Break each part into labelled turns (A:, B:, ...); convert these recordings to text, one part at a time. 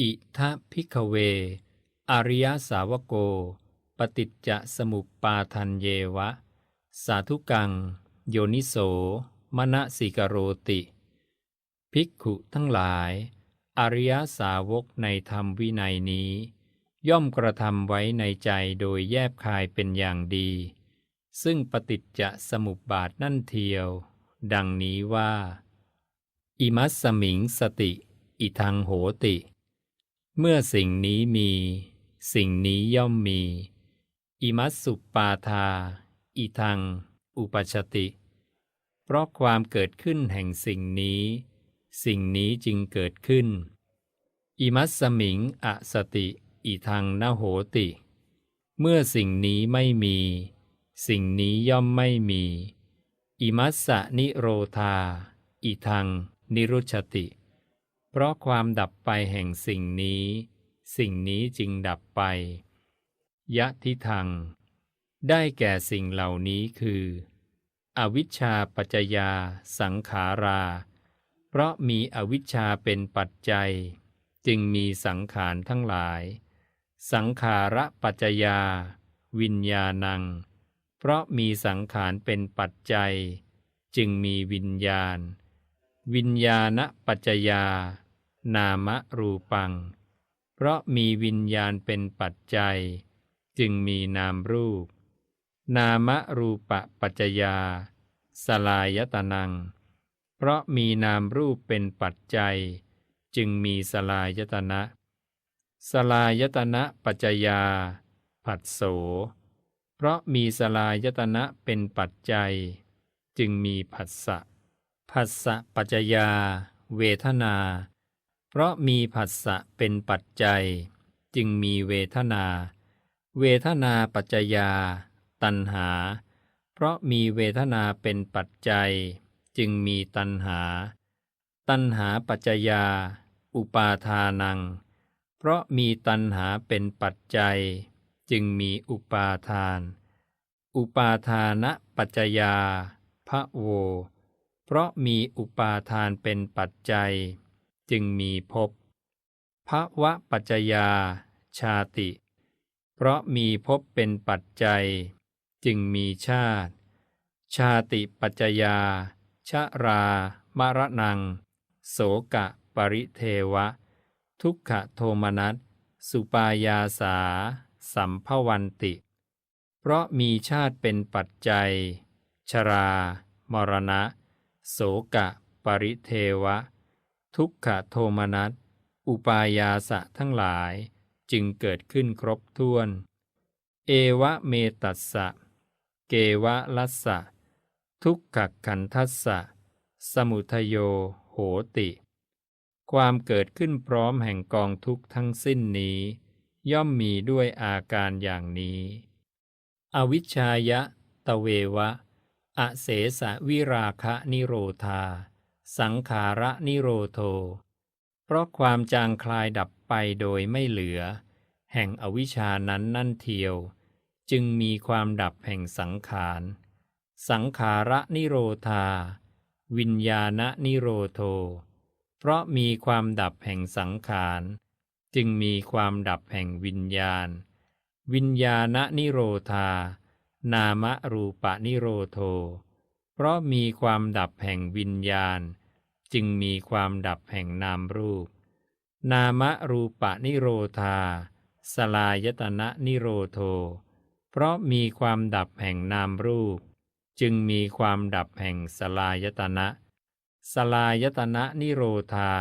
A: อิทะพิกเว อริยสาวโก ปฏิจจสมุปปาทันเยวะ สาธุกัง โยนิโสมณสิกโรติ ภิกขุทั้งหลาย อริยสาวกในธรรมวินัยนี้ ย่อมกระทำไว้ในใจโดยแยบคายเป็นอย่างดี ซึ่งปฏิจจสมุปบาทนั่นเทียว ดังนี้ว่า อิมัสสมิงสติ อิทังโหติ เมื่อสิ่งนี้มี สิ่งนี้ย่อมมี อิมัสสุปาทา อิทัง อุปชติ เพราะความเกิดขึ้นแห่งสิ่งนี้ สิ่งนี้จึงเกิดขึ้น อิมัสสมิงอสติ อิทังนโหติ เมื่อสิ่งนี้ไม่มี สิ่งนี้ย่อมไม่มี อิมัสสะนิโรธา อิทัง นิรุชติ เพราะความดับไปแห่งสิ่งนี้ สิ่งนี้จึงดับไป ยะทิทัง ได้แก่สิ่งเหล่านี้คือ อวิชชาปัจจยา สังขารา เพราะมีอวิชชาเป็นปัจจัย จึงมีสังขารทั้งหลาย สังขาระปัจจยา วิญญาณัง เพราะมีสังขารเป็นปัจจัย จึงมีวิญญาณวิญญาณปัจจยา นามรูปัง เพราะมีวิญญาณเป็นปัจจัย จึงมีนามรูป นามรูปปัจจยา สลายตนัง เพราะมีนามรูปเป็นปัจจัย จึงมีสลายตนะ สลายตนะปัจจยา ผัสโส เพราะมีสลายตนะเป็นปัจจัย จึงมีผัสสะผัสสะปัจจยา เวทนา เพราะมีผัสสะเป็นปัจจัย จึงมีเวทนา เวทนาปัจจยา ตัณหา เพราะมีเวทนาเป็นปัจจัย จึงมีตัณหา ตัณหาปัจจยา อุปาทานัง เพราะมีตัณหาเป็นปัจจัย จึงมีอุปาทาน อุปาทานะปัจจยาพระโว เพราะมีอุปาทานเป็นปัจจัย จึงมีภพภวะปัจจยาชาติ เพราะมีภพเป็นปัจจัย จึงมีชาติ ชาติปัจจยา ชรามรณัง โสกะปริเทวะ ทุกขโทมนัส สุปายาสา สัมภวันติ เพราะมีชาติเป็นปัจจัย ชรา มรณะ โสกะปริเทวะ ทุกขโทมนัส อุปายาสะทั้งหลายจึงเกิดขึ้นครบถ้วน เอวะเมตัสสะ เกวะลัสสะ ทุกขขันทัสสะ สมุทโยโหติ ความเกิดขึ้นพร้อมแห่งกองทุกข์ทั้งสิ้นนี้ ย่อมมีด้วยอาการอย่างนี้ อวิชชายะ ตะเววะ อเสสะวิราคะนิโรธา สังขาระนิโรโท เพราะความจางคลายดับไปโดยไม่เหลือ แห่งอวิชานั้นนั่นเทียว จึงมีความดับแห่งสังขาร สังขาระนิโรธา วิญญาณนิโรโท เพราะมีความดับแห่งสังขาร จึงมีความดับแห่งวิญญาณ วิญญาณนิโรธา นามรูปนิโรโท เพราะมีความดับแห่งวิญญาณ จึงมีความดับแห่งนามรูป นามรูปนิโรธา สลายตนะนิโรโท เพราะมีความดับแห่งนามรูป จึงมีความดับแห่งสลายตนะ สลายตนะนิโรธา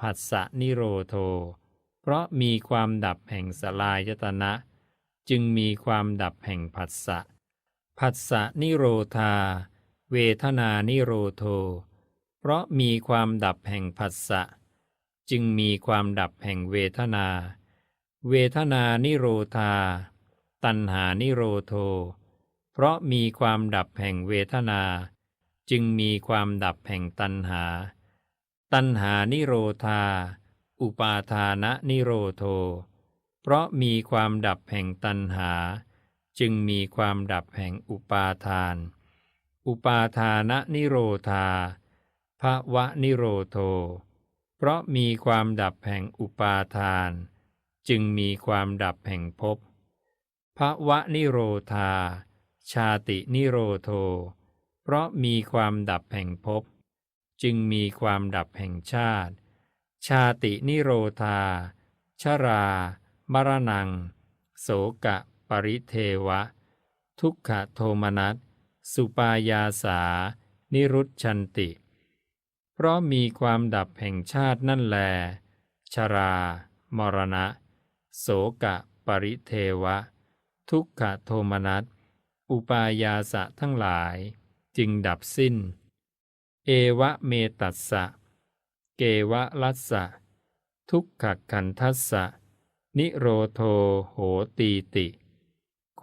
A: ผัสสะนิโรโท เพราะมีความดับแห่งสลายตนะ จึงมีความดับแห่งผัสสะ ผัสสะนิโรธา เวทนานิโรโท เพราะมีความดับแห่งผัสสะ จึงมีความดับแห่งเวทนา เวทนานิโรธา ตัณหานิโรโท เพราะมีความดับแห่งเวทนา จึงมีความดับแห่งตัณหา ตัณหานิโรธา อุปาทานะนิโรโท เพราะมีความดับแห่งตัณหา จึงมีความดับแห่งอุปาทาน อุปาทานะนิโรธาภวะนิโรโทเพเพราะมีความดับแห่งอุปาทาน จึงมีความดับแห่งภพภวะนิโรธา ชาตินิโรโท เพราะมีความดับแห่งภพจึงมีความดับแห่งชาติ ชาตินิโรธา ชรา มรณัง โสกะ ปริเทวะ ทุกขโทมนัส สุปายาสา นิรุตชันติ เพราะมีความดับแห่งชาตินั่นแล ชรา มรณะ โสกะปริเทวะ ทุกขโทมนัส อุปายาสะทั้งหลาย จึงดับสิ้น เอวะเมตัสสะ เกวะลัสสะ ทุกขขันทัสสะ นิโรโทโหตีติ